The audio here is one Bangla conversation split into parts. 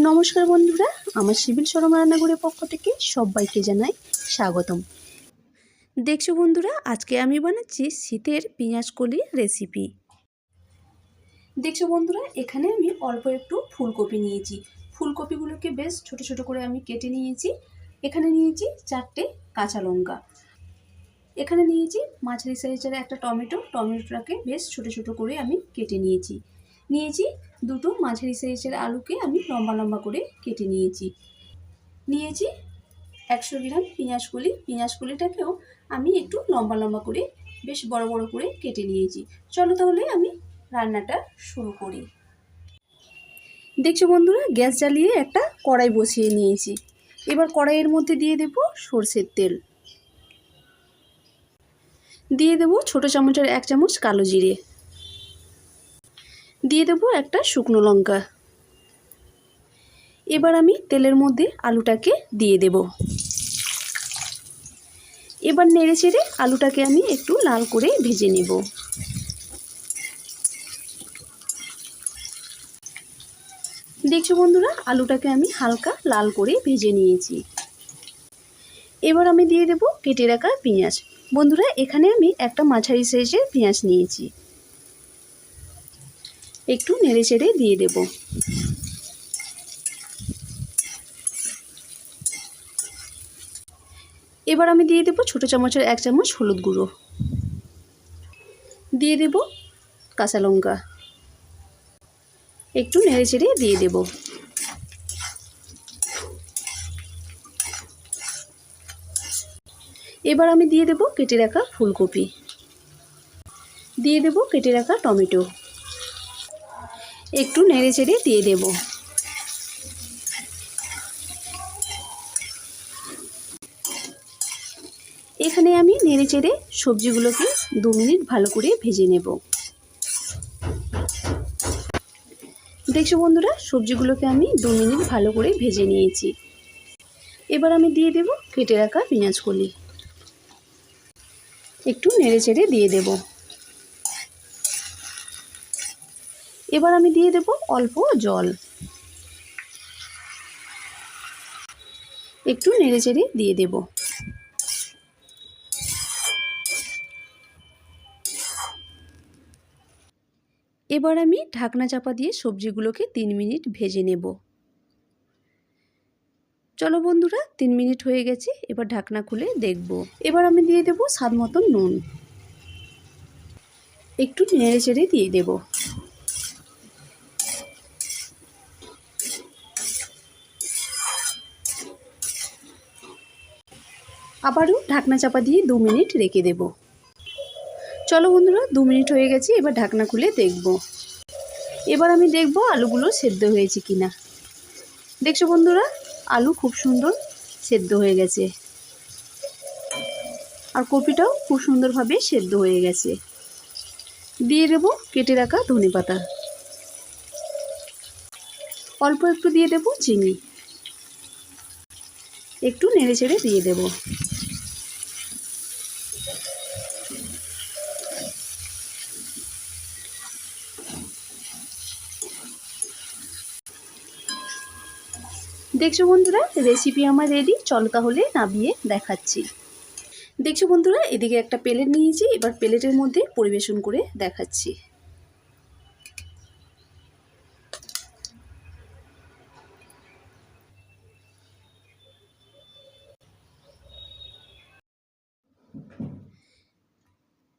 নমস্কার বন্ধুরা, আমার সিভিল সরম রান্নাঘরের পক্ষ থেকে সবাইকে জানাই স্বাগতম। দেখছ বন্ধুরা, আজকে আমি বানাচ্ছি শীতের পেঁয়াজ কলির রেসিপি। দেখছ বন্ধুরা, এখানে আমি অল্প একটু ফুলকপি নিয়েছি। ফুলকপিগুলোকে বেশ ছোট ছোট করে আমি কেটে নিয়েছি। এখানে নিয়েছি চারটে কাঁচা লঙ্কা। এখানে নিয়েছি মাঝারি সাইজের একটা টমেটো। টমেটোটাকে বেশ ছোট ছোট করে আমি কেটে নিয়েছি। নিয়েছি দুটো মাঝারি সাইজের আলুকে আমি লম্বা লম্বা করে কেটে নিয়েছি। নিয়েছি একশো গ্রাম পেঁয়াজ কলি। পেঁয়াজ কলিটাকেও আমি একটু লম্বা লম্বা করে, বেশ বড় বড় করে কেটে নিয়েছি। চলো তাহলে আমি রান্নাটা শুরু করি। দেখছ বন্ধুরা, গ্যাস জ্বালিয়ে একটা কড়াই বসিয়ে নিয়েছি। এবার কড়াইয়ের মধ্যে দিয়ে দেব সর্ষের তেল। দিয়ে দেব ছোটো চামচের এক চামচ কালো জিরে। দিয়ে দেবো একটা শুকনো লঙ্কা। এবার আমি তেলের মধ্যে আলুটাকে দিয়ে দেব। এবার নেড়ে চেড়ে আলুটাকে আমি একটু লাল করে ভেজে নেব। দেখছ বন্ধুরা, আলুটাকে আমি হালকা লাল করে ভেজে নিয়েছি। এবার আমি দিয়ে দেব কেটে রাখা পেঁয়াজ। বন্ধুরা, এখানে আমি একটা মাঝারি সাইজের পেঁয়াজ নিয়েছি। একটু নেড়ে চেড়ে দিয়ে দেব। এবার আমি দিয়ে দেব ছোটো চামচের এক চামচ হলুদ গুঁড়ো। দিয়ে দেব কাঁচা লঙ্কা। একটু নেড়ে চেড়ে দিয়ে দেব। এবার আমি দিয়ে দেব কেটে রাখা ফুলকপি। দিয়ে দেব কেটে রাখা টমেটো। একটু নেড়ে চেড়ে দিয়ে দেব। এখানে আমি নেড়ে চেড়ে সবজিগুলোকে দু মিনিট ভালো করে ভেজে নেব। দেখছ বন্ধুরা, সবজিগুলোকে আমি দু মিনিট ভালো করে ভেজে নিয়েছি। এবার আমি দিয়ে দেব কেটে রাখা পেঁয়াজ কলি। একটু নেড়ে চেড়ে দিয়ে দেবো। এবার আমি দিয়ে দেব অল্প জল। একটু নেড়ে চেড়ে দিয়ে দেব। এবার আমি ঢাকনা চাপা দিয়ে সবজিগুলোকে তিন মিনিট ভেজে নেব। চলো বন্ধুরা, তিন মিনিট হয়ে গেছে, এবার ঢাকনা খুলে দেখব। এবার আমি দিয়ে দেব স্বাদ মতন নুন। একটু নেড়ে চেড়ে দিয়ে দেবো। আবারও ঢাকনা চাপা দিয়ে দু মিনিট রেখে দেব। চলো বন্ধুরা, দু মিনিট হয়ে গেছে, এবার ঢাকনা খুলে দেখব। এবার আমি দেখব আলুগুলো সেদ্ধ হয়েছে কি না দেখছ বন্ধুরা, আলু খুব সুন্দর সেদ্ধ হয়ে গেছে। আর কপিটাও খুব সুন্দরভাবে সেদ্ধ হয়ে গেছে। দিয়ে দেব কেটে রাখা ধনে পাতা। অল্প একটু দিয়ে দেব চিনি। একটু নেড়ে চেড়ে দিয়ে দেব। দেখছ বন্ধুরা রেসিপি আমার রেডি চলো তাহলে নামিয়ে দেখাচ্ছি। দেখছ বন্ধুরা, এদিকে একটা প্লেট নিয়েছি, এবার প্লেটের মধ্যে পরিবেশন করে দেখাচ্ছি।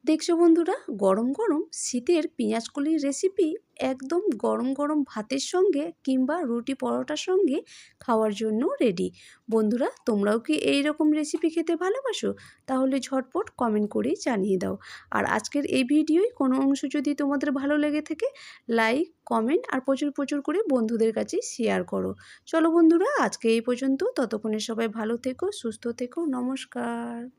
দেখছ বন্ধুরা, গরম গরম শীতের পেঁয়াজকলির রেসিপি একদম গরম গরম ভাতের সঙ্গে কিংবা রুটি পরোটার সঙ্গে খাওয়ার জন্য রেডি বন্ধুরা, তোমরাও কি এই রকম রেসিপি খেতে ভালোবাসো? তাহলে ঝটপট কমেন্ট করে জানিয়ে দাও। আর আজকের এই ভিডিওয় কোনো অংশ যদি তোমাদের ভালো লেগে থাকে লাইক কমেন্ট আর প্রচুর প্রচুর করে বন্ধুদের কাছে শেয়ার করো। চলো বন্ধুরা, আজকে এই পর্যন্ত। ততক্ষণে সবাই ভালো থেকো, সুস্থ থেকো। নমস্কার।